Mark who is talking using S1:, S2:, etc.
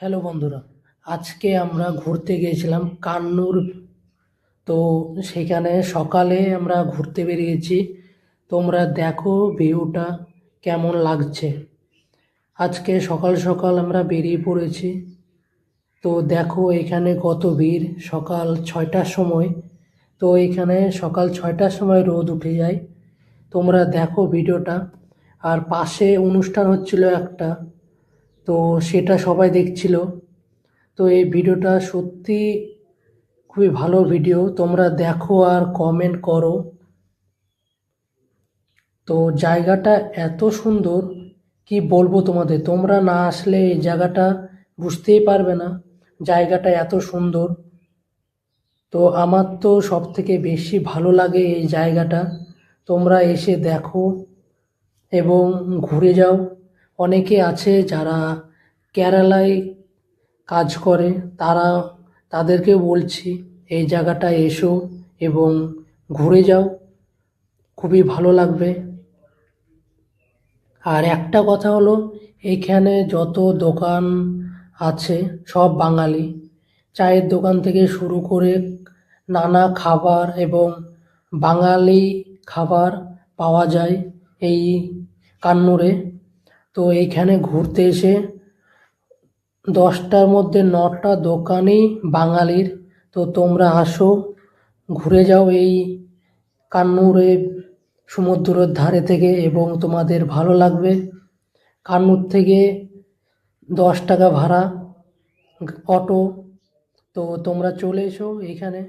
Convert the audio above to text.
S1: Hello বন্ধুরা, আজকে আমরা ঘুরতে গিয়েছিলাম কান্নুর। তো সেখানে সকালে আমরা ঘুরতে বেরিয়েছি। তোমরা দেখো ভিউটা কেমন লাগছে। আজকে সকাল সকাল আমরা বেরিয়ে পড়েছি। তো দেখো এখানে কত ভিড়, সকাল ছয়টার সময়। তো এখানে সকাল ছয়টার সময় রোদ উঠে যায়। তোমরা দেখো ভিডিওটা। আর পাশে অনুষ্ঠান হচ্ছিল একটা। তো সেটা সবাই দেখছিল। তো এই ভিডিওটা সত্যি খুবই ভালো ভিডিও। তোমরা দেখো আর কমেন্ট করো। তো জায়গাটা এত সুন্দর, কি বলব তোমাদের? তোমরা না আসলে এই জায়গাটা বুঝতেই পারবে না, জায়গাটা এত সুন্দর। তো আমার তো সব থেকে বেশি ভালো লাগে এই জায়গাটা। তোমরা এসে দেখো এবং ঘুরে যাও। অনেকে আছে যারা কেরালায় কাজ করে, তারা তাদেরকে বলছি, এই জায়গাটা এসো এবং ঘুরে যাও। খুবই ভালো লাগবে। আর একটা কথা হলো এইখানে যত দোকান আছে, সব বাঙালি। চায়ের দোকান থেকে শুরু করে নানা খাবার এবং বাঙালি খাবার পাওয়া যায় এই কান্নুরে। তো এইখানে ঘুরতে এসে দশটার মধ্যে নটা দোকানই বাঙালির। তো তোমরা আসো, ঘুরে যাও এই কান্নুরে সমুদ্রের ধারে থেকে এবং তোমাদের ভালো লাগবে। কান্নুর থেকে দশ টাকা ভাড়া অটো। তো তোমরা চলে এসো এইখানে।